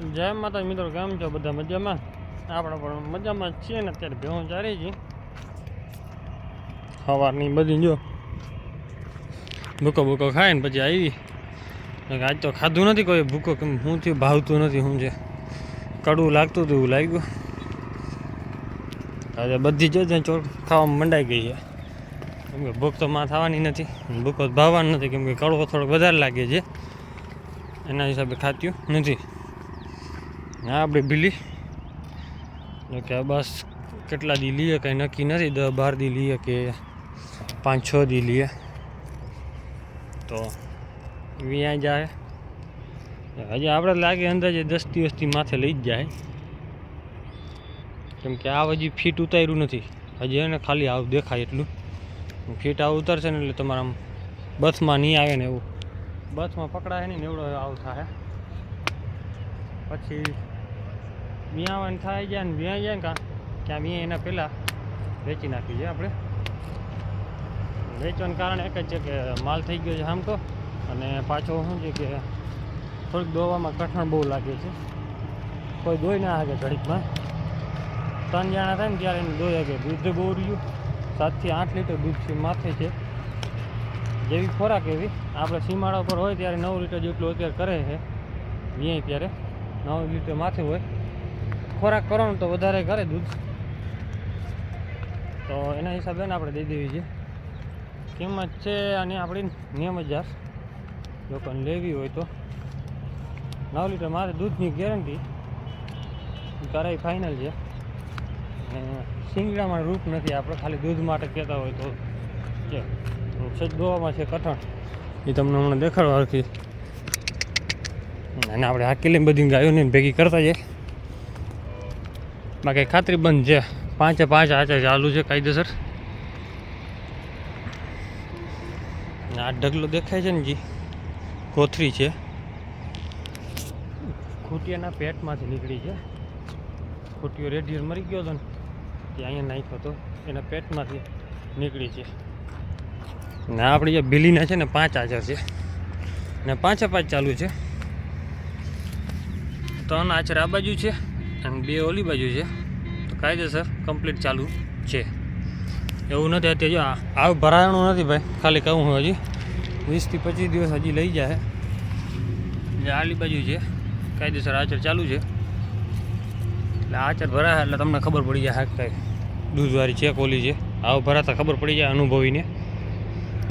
જય માતા મિત્રો, કેમ છો? બધા મજામાં? આપણે પણ મજામાં છીએ ને અત્યારે ભેહું ચારી છે સવારની બધી જો ભૂકો ભૂકો ખાય ને પછી આવી. આજ તો ખાધું નથી કોઈ ભૂકો કેમ હું થયું? ભાવતું નથી શું છે કડવું લાગતું હતું એવું લાગ્યું. આજે બધી જો ત્યાં ચોર ખાવામાં મંડાઈ ગઈ છે. કેમ કે ભૂખ તો માં થવાની નથી ભૂકો તો ભાવવાની નથી, કેમ કે કડવો થોડોક વધારે લાગે છે. એના હિસાબે ખાત્યું નથી. હા, આપણે બિલી જો કે બસ કેટલા દી લઈએ, કંઈ નક્કી નથી. દસ બાર દી લઈએ કે પાંચ છ દી લઈએ. તો વ્યાં જાય. હજી આપણે લાગે અંદાજે દસ દિવસથી માથે લઈ જ જાય. કેમ કે આ હજી ફીટ ઉતાર્યું નથી. હજી એને ખાલી આવ દેખાય એટલું. ફીટ આવું ઉતારશે ને એટલે તમારા બસમાં નહીં આવે ને એવું. બસમાં પકડાય નહીં ને એવડો આવ થાય. પછી વિયાવાનું થાય ગયા ને વ્યાં જાય ને કાં ત્યાં વ્યાં એના પહેલાં વેચી નાખી છે આપણે. વેચવાનું કારણ એક જ છે કે માલ થઈ ગયો છે આમ તો, અને પાછો શું છે કે થોડીક દોવામાં કઠણ બહુ લાગે છે. કોઈ દોઈ ના શકે ઘડીકમાં. ત્રણ જણા થાય ને ત્યારે એને દોઈ શકે દૂધ બહુ રહ્યું. સાતથી આઠ લીટર દૂધ છે માથે છે. જેવી ખોરાક એવી. આપણે સીમાડા પર હોય ત્યારે નવ લીટર જેટલું અત્યારે કરે છે. વ્યાય ત્યારે નવ લીટર માથે હોય. ખોરાક કરો ને તો વધારે કરે દૂધ. તો એના હિસાબે આપણે દઈ દેવી છે. કિંમત છે અને આપણી નિયમ હજાર લોકોને લેવી હોય તો. નવ લીટર મારે દૂધની ગેરંટી. કરાઈ ફાઇનલ છે. સિંગડામાં રૂપ નથી આપણે. ખાલી દૂધ માટે કહેતા હોય તો છે સજ દોવામાં છે કઠણ. એ તમને હમણાં દેખાડવા રાખી અને આપણે હાકેલી બધી ગાયોને ભેગી કરતા જઈએ. બાકી ખાતરી બંધ છે. પાંચે પાંચ આચે ચાલુ છે કાયદેસર. આ ઢગલો દેખાય છે ને જી? કોથરી છે. ખૂટિયાના પેટમાંથી નીકળી છે. ખૂટીઓ રેડિયર મરી ગયો હતો ને, તે અહીંયા નાખ્યો હતો. એના પેટમાંથી નીકળી છે. ને આપણી જે બિલીના છે ને, પાંચ આચર છે. ને પાંચે પાંચ ચાલુ છે. ત્રણ આચર આ બાજુ છે. અને બે ઓલી બાજુ છે. તો કાયદેસર કમ્પ્લીટ ચાલુ છે. એવું નથી, અત્યારે જો આ ભરાણું નથી ભાઈ. ખાલી કહું હું હજી. વીસથી પચીસ દિવસ હજી લઈ જાય. જે આલી બાજુ છે. કાયદેસર આચર ચાલુ છે. એટલે આચર ભરાય એટલે તમને ખબર પડી જાય હાક કાંઈ દૂધવાળી છે, કોલી છે. આવ ભરાતા ખબર પડી જાય અનુભવીને.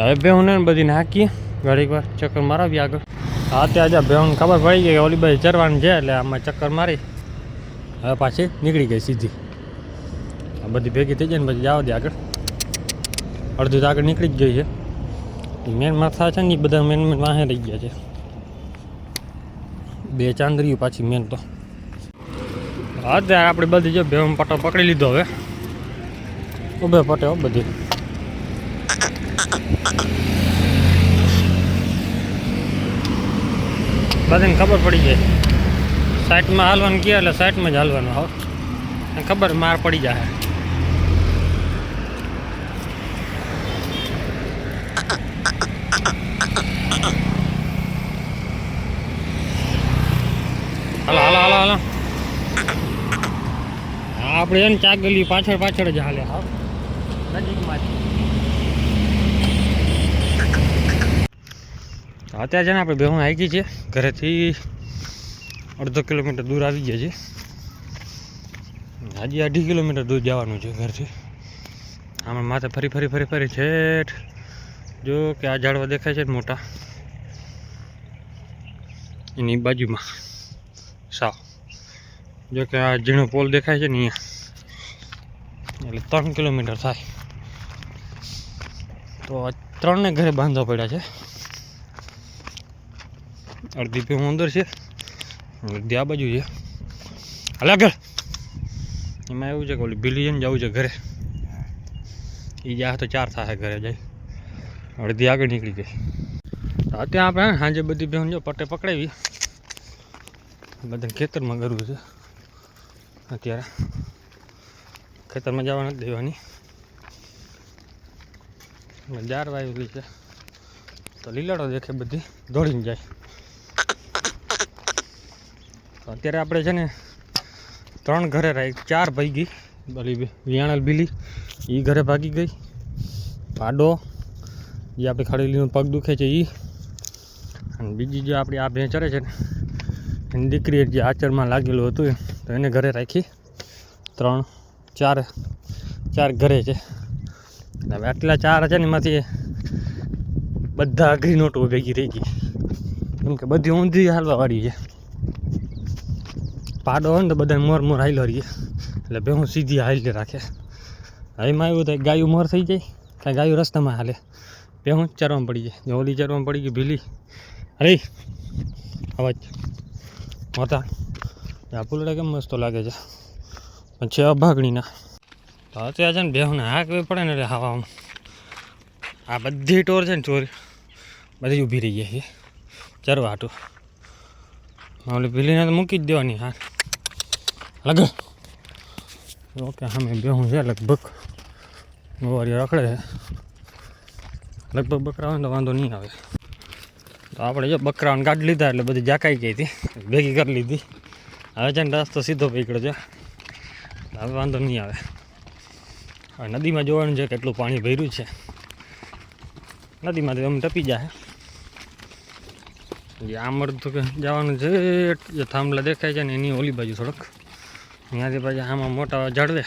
હવે ભેહું ને બધીને હાકીએ. ઘડીક વાર ચક્કર મારાવીએ આગળ. હા, ત્યાં જ્યાં બેહું ખબર પડી ગઈ કે ઓલી બાજુ ચરવાનું છે, એટલે આમાં ચક્કર મારી. હવે પાછી નીકળી ગઈ સીધી. આ બધી ભેગી થઈ જાય ને પછી જવા દે આગળ. અડધું તો આગળ નીકળી જ ગઈ છે મેન માથા છે ને એ બધા મેન મેન વાહે રહી ગયા છે. બે ચાંદરીઓ પાછી મેન તો. હા ત્યાં આપણે બધી જો ભેમ પટો પકડી લીધો હવે. ઉભે પટે બધી. બધાને ખબર પડી જાય. સાઈડમાં હાલવાનું કહે એટલે સાઈડમાં જ હાલવાનું આવો ખબર માર પડી જાય હાલો હાલો હાલો હાલો. આપણે એને ચાગલી પાછળ પાછળ જ હાલે હા. અત્યારે છે ને આપણે બેહું આવી છે. ઘરેથી અડધો કિલોમીટર દૂર આવી ગયા છે. હજી અઢી કિલોમીટર દૂર જવાનું છે ઘરથી. આમાં માથે ફરી ફરી ફરી ફરી છેઠ. જો કે આ ઝાડવા દેખાય છે મોટા. એની બાજુમાં. સાવ. જો કે આ ઝીણો પોલ દેખાય છે ને અહીંયા. એટલે ત્રણ કિલોમીટર થાય. તો ત્રણને ઘરે બાંધવા પડ્યા છે. અડધી ભેહું અંદર છે. અડધી આ બાજુ છે. હાલ આગળ. એમાં એવું છે કે ઓલી બિલી જઈને જવું છે ઘરે. એ જાય તો ચાર થશે ઘરે જાય. અડધી આગળ નીકળી ગઈ. અત્યારે આપણે સાંજે બધી બહેન જો પટ્ટે પકડાવી. બધાને ખેતરમાં કરવું છે. અત્યારે ખેતરમાં જવા નથી દેવાની. જાર વાવેલી છે. તો લીલાડો દેખે બધી. દોડીને જાય. તો અત્યારે આપણે છે ને ત્રણ ઘરે રાખી ચાર ભાઈ ગઈ. ભલી વિયાણલ બીલી એ ઘરે ભાગી ગઈ. પાડો જે આપણે ખડેલીનું પગ દુખે છે એ અને બીજી જે આપણી આ ભેં ચરે છે ને, એની દીકરી જે આચરમાં લાગેલું હતું તો એને ઘરે રાખી. ત્રણ, ચાર ચાર ઘરે છે. હવે આટલા ચાર છે ને એમાંથી બધા અઘરી નોટો ભેગી રહી ગઈ. કેમ કે બધી ઊંધી હાલવાવાળી છે. પાડો હોય ને તો બધા મોર મોર હાલ્યો રહીએ. એટલે બે હું સીધી હાલી રાખે. એમાં એવું થાય ગાયું મોર થઈ જાય, કાંઈ ગાયું રસ્તામાં હાલે. બે હું ચરવામાં પડી જાય. ઓલી ચરવામાં પડી ગઈ ભીલી. અરે, અવાજ. હોતા આ પુલડા કેમ મસ્ત લાગે છે? પણ છે અભાગણીના. તો અત્યારે છે ને બેહુને હાક પડે ને એટલે હવામાં. આ બધી ટોર છે ને ચોરી, બધી ઊભી રહી જાય છે. ચરવા હાટું. ઓલી ભીલીને તો મૂકી જ દેવાની હા લગ. ઓકે સામે બેહું છે, લગભગ ગોવારીઓ રખડે છે. લગભગ બકરા હોય તો વાંધો નહીં આવે. તો આપણે જો બકરાઓને ગાડી લીધા એટલે બધી જાકાઈ ગઈ હતી. ભેગી કરી લીધી. હવે છે ને રસ્તો સીધો પકડ્યો છે. હવે વાંધો નહીં આવે. હવે નદીમાં જોવાનું છે કેટલું પાણી ભર્યું છે. નદીમાંથી અમે ટપી જાય. જે આમર તો કે જવાનું છે, જે થાંભલા દેખાય છે ને એની ઓલી બાજુ થોડોક. ત્યાંથી પછી આમાં મોટા ઝાડવે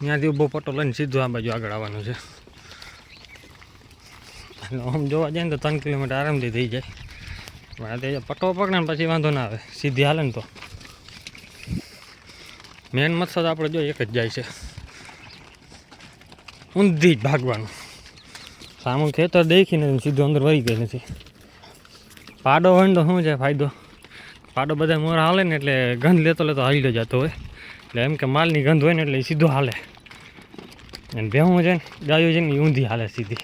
ત્યાંથી ઊભો પટ્ટો લઈને સીધું આ બાજુ આગળ આવવાનું છે. એટલે આમ જોવા જાય ને તો ત્રણ કિલોમીટર આરામથી થઈ જાય. પણ આ તે પટ્ટો પકડે ને પછી વાંધો ના આવે. સીધી હાલે ને તો. મેન મકસદ આપણે જો એક જ જાય છે. ઊંધી જ ભાગવાનું. સામું ખેતર દેખીને સીધું અંદર વહી ગઈ નથી. પાડો હોય ને તો શું છે ફાયદો? પાડો બધા મોર હાલે ને એટલે ગંધ લેતો લેતો હાલી જતો હોય. એટલે એમ કે માલની ગંધ હોય ને એટલે સીધો હાલે. અને ભેહું છે ને, ગાયો છે ને ઊંધી હાલે સીધી.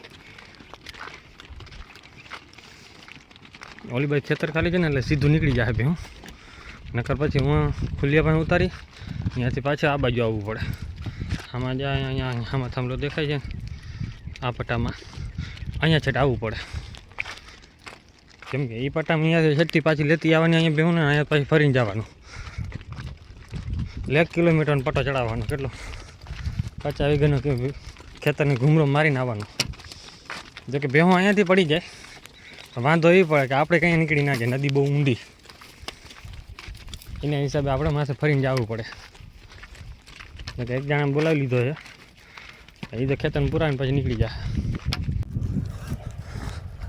ઓલી બાજુ ખેતર ખાલી છે ને એટલે સીધું નીકળી જાય ભેહું. નકર પછી હું ખુલ્લિયા પણ ઉતારી, ત્યાંથી પાછા આ બાજુ આવવું પડે. આમાં જાય અહીંયા આમાં થાંભલો દેખાય છે આ પટ્ટામાં અહીંયા છેટ આવવું પડે. કેમ કે એ પટ્ટામાં અહીંયાથી છઠ્ઠી પાછી લેતી આવવાની, અહીંયા બેહું ને, અહીંયા પાછી ફરીને જવાનું. એક કિલોમીટરનો પટ્ટો ચડાવવાનો, કેટલો? પચાસ વીઘાનો ખેતરને ઘૂમરો મારીને આવવાનો. જોકે બેહું અહીંયાથી પડી જાય. વાંધો એ પડે કે આપણે કંઈ નીકળી ના જાય, નદી બહુ ઊંડી. એના હિસાબે આપણે માથે ફરીને જવું પડે. એક જણા બોલાવી લીધો છે. એ તો ખેતરને પુરાવીને પછી નીકળી જાય.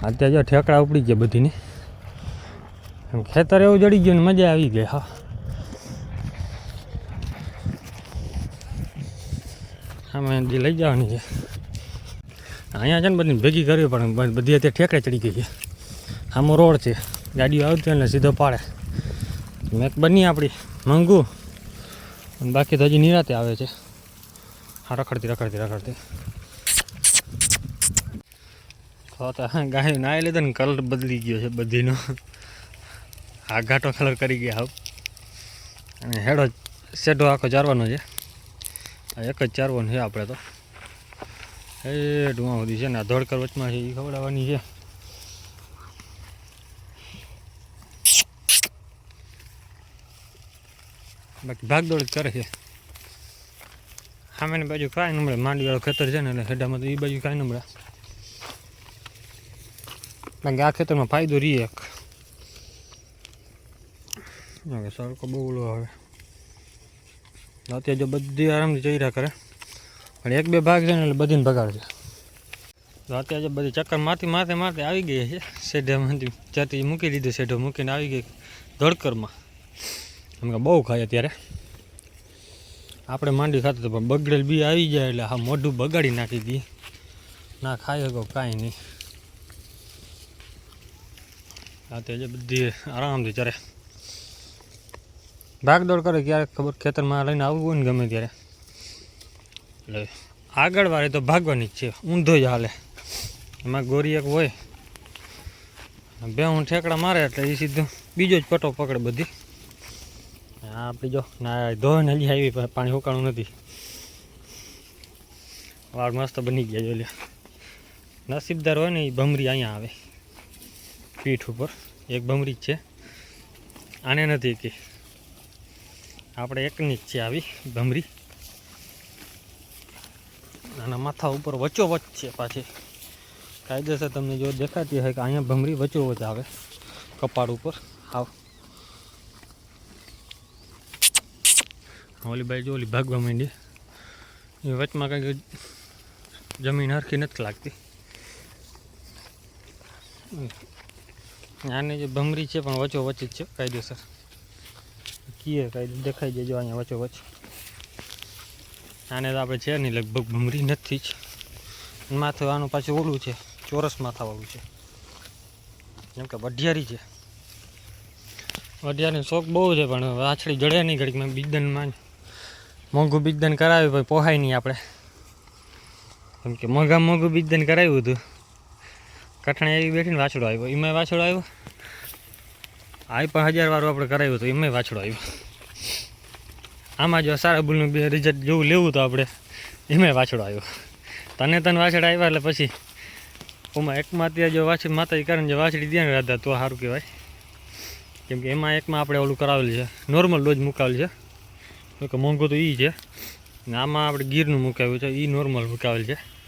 અત્યારે જો ઠેકડા ઉપડી ગયા બધીની. એમ ખેતર એવું જડી ગયું ને મજા આવી ગઈ, હા. આમાં જે લઈ જવાની છે. અહીંયા છે ને બધી ભેગી કરવી પણ બધી અત્યારે ઠેકડે ચડી ગઈ છે. આમાં રોડ છે, ગાડીઓ આવતી એટલે સીધો પાડે. મેક બની આપણી મંગું. બાકી તો હજી નિરાતે આવે છે. હા, રખડતી રખડતી રખડતી. તો તો હા, ગાય નાઈ લીધો ને કલર બદલી ગયો છે બધીનો. આ ઘાટો કલર કરી ગયા હાવ અને હેડો સેઢો આખો ચારવાનો છે. એક જ ચારવાનો છે આપણે તો. એ ધુઆ સુધી છે ને આ ધોળકર વચમાં છે એ ખવડાવવાની છે. બાકી ભાગદોડ કરે છે. સામેની બાજુ કાંઈ નમળે માંડવીવાળો ખેતર છે ને એટલે હેડામાં તો એ બાજુ કાંઈ નમળે કારણ કે આ ખેતરમાં ફાયદો રહી એક હવે સડકો બહુ ઓલો આવે અત્યારે જો બધી આરામથી ચર્યા કરે પણ એક બે ભાગ છે ને એટલે બધીને ભગાડશે તો અત્યારે જો બધી ચક્કર મારતી માથે મારતે આવી ગઈ છે શેઢામાંથી જાતી મૂકી દીધું શેઢો મૂકીને આવી ગઈ ધડકરમાં એમ કે બહુ ખાય અત્યારે આપણે માંડી ખાતું તો પણ બગડેલ બી આવી જાય એટલે હા મોઢું બગાડી નાખી દઈએ ના ખાઈ શકો કાંઈ નહીં આ તે બધી આરામથી ચરે ભાગદોડ કરે ક્યારેક ખબર ખેતરમાં લઈને આવવું ને ગમે ત્યારે. એટલે આગળ વાળી તો ભાગવાની જ છે, ઊંધો જ હાલે. એમાં ગોરી એક હોય બે હું ઠેકડા મારે એટલે એ સીધું બીજો જ પટો પકડે બધી. આપણી જો ના ધોઈને હજી આવી, પાણી ઉકાળું નથી. વાળ મસ્ત બની ગયા જો નસીબદાર હોય ને એ ભમરી અહીંયા આવે. પીઠ ઉપર. એક ભમરી છે. આને નથી કે. આપણે એકની જ છે આવી ભમરી આના માથા ઉપર વચોવચ વચ છે પાછી. કાયદેસર તમને જો દેખાતી હોય કે અહીંયા ભમરી વચોવચ વચ આવે. કપાળ ઉપર. આવ. ઓલી બાઈ જો ઓલી ભાગવા માંડી. એ વચમાં કંઈક જમીન હરખી નથી લાગતી. આને જે ભમરી છે પણ વચ્ચો વચ્ચ જ છે, કાયદેસર. કીએ કાયદો દેખાઈ જજો અહીંયા વચ્ચો વચ્ચ આને તો આપણે છે નહીં, લગભગ ભમરી નથી જ. માથું આનું પાછું ઓલું છે, ચોરસ માથાવાળું છે. જેમ કે વઢિયારી છે. વઢિયારીનો શોખ બહુ છે, પણ વાછડી જડે નહીં ઘડીકમાં બીજદાનમાં મોંઘું બીજદાન કરાવ્યું ભાઈ પોહાય નહીં આપણે. કેમ કે મોંઘા મોંઘું બીજદાન કરાવ્યું હતું. કઠણે એવી બેઠીને વાછડો આવ્યો. એમાં વાછડો આવ્યો? આ પણ હજાર વાળું આપણે કરાવ્યું હતું, એમાંય વાછડો આવ્યો. આમાં જો સારા બુલનું બે રિઝલ્ટ જેવું લેવું તો આપણે, એમાંય વાછડો આવ્યો. તને તને વાછડા આવ્યા એટલે પછી, ઓમાં એકમાં ત્યાં જો વાછડી, માતાજી કારણ જે વાછડી ધ્યાન રાધા, તો સારું કહેવાય. કેમ કે એમાં એકમાં આપણે ઓલું કરાવેલું છે નોર્મલ ડોઝ મુકાવેલ છે. કે મોંઘું તો એ છે. ને આમાં આપણે ગીરનું મુકાવ્યું છે એ નોર્મલ મુકાવેલ છે.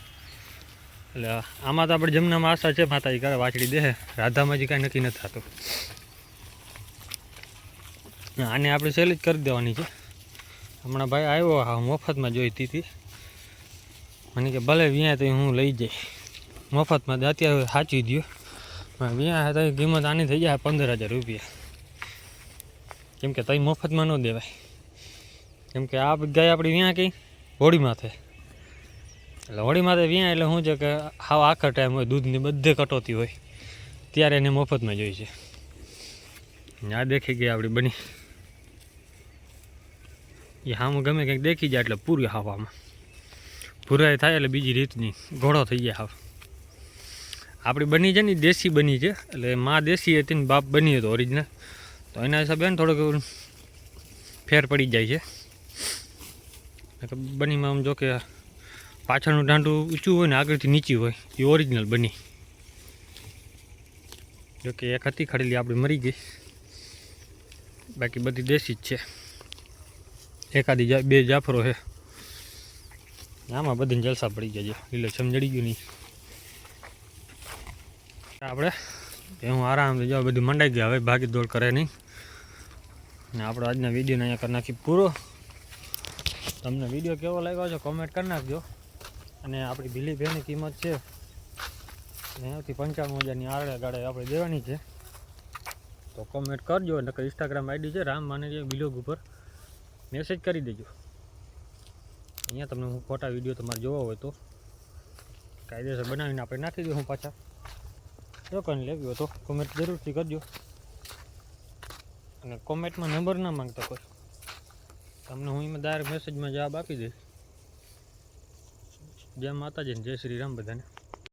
એટલે આમાં તો આપણે જમનામાં આશા છે, માતાજી કરે વાછડી દે, રાધામાં જ કાંઈ નક્કી નથી થતું. આને આપણે સહેલી જ કરી દેવાની છે. હમણાં ભાઈ આવ્યો, હા, મફતમાં જોઈતી હતી. મને કે ભલે વ્યાં તો હું લઈ જઈશ. મફતમાં અત્યારે સાચી દો વ્યાં તો કિંમત આની થઈ જાય પંદર હજાર રૂપિયા. કેમ કે તઈ મફતમાં ન દેવાય. કેમ કે આ ગાય આપણી વ્યાં કઈ હોળીમાં માથે એટલે હોળી તો વ્યાં એટલે શું છે કે હાવ આખર ટાઈમ હોય, દૂધની બધે કટોતી હોય. ત્યારે એને મફતમાં જોઈ છે. આ દેખી ગઈ આપણી બની. એ હામું ગમે કંઈક દેખી જાય એટલે પૂરી હાવામાં. ભૂરાઈ થાય એટલે બીજી રીતની ઘોડો થઈ જાય હાવ. આપણી બની છે ને દેશી બની છે. એટલે મા દેશી હતી ને, બાપ બની હતો ઓરિજિનલ તો એના હિસાબે ને થોડોક ફેર પડી જાય છે. બનીમાં આમ જો કે પાછળનું દાંડું ઊંચું હોય ને આગળથી નીચી હોય, એ ઓરિજિનલ બની. જોકે એક હતી ખડેલી, આપણી મરી ગઈ. બાકી બધી દેશી જ છે. એકાદી બે જાફરો છે. આમાં બધાને જલસા પડી ગયા લીલો સમજડી ગયું નહીં. આપણે હું આરામથી જાઉં બધું મંડાઈ ગયા. હવે ભાગી દોડ કરે નહીં. ને આપણો આજના વિડીયોને અહીંયા કરી નાખી પૂરો. તમને વીડિયો કેવો લાગ્યો છે કોમેન્ટ કરી નાખજો. અને આપણી ભીલી ભેની કિંમત છે એનાથી પંચાણું હજારની આડે ગાડે આપણે દેવાની છે. તો કોમેન્ટ કરજો, નકર ઇન્સ્ટાગ્રામ આઈડી છે, રામ માનેરિયા વિલોગ ઉપર મેસેજ કરી દેજો. અહીંયા તમને હું ફોટા વીડિયો તમારે જોવો હોય તો કાયદેસર બનાવીને આપણે નાખી દઉં હું પાછા. જો કંઈ લેવી હોય તો કોમેન્ટ જરૂરથી કરજો. અને કોમેન્ટમાં નંબર ના માંગતા કોઈ. તમને હું એમાં ડાયરેક્ટ મેસેજમાં જવાબ આપી દઈશ. જય માતાજી જય શ્રી રામ બધાને.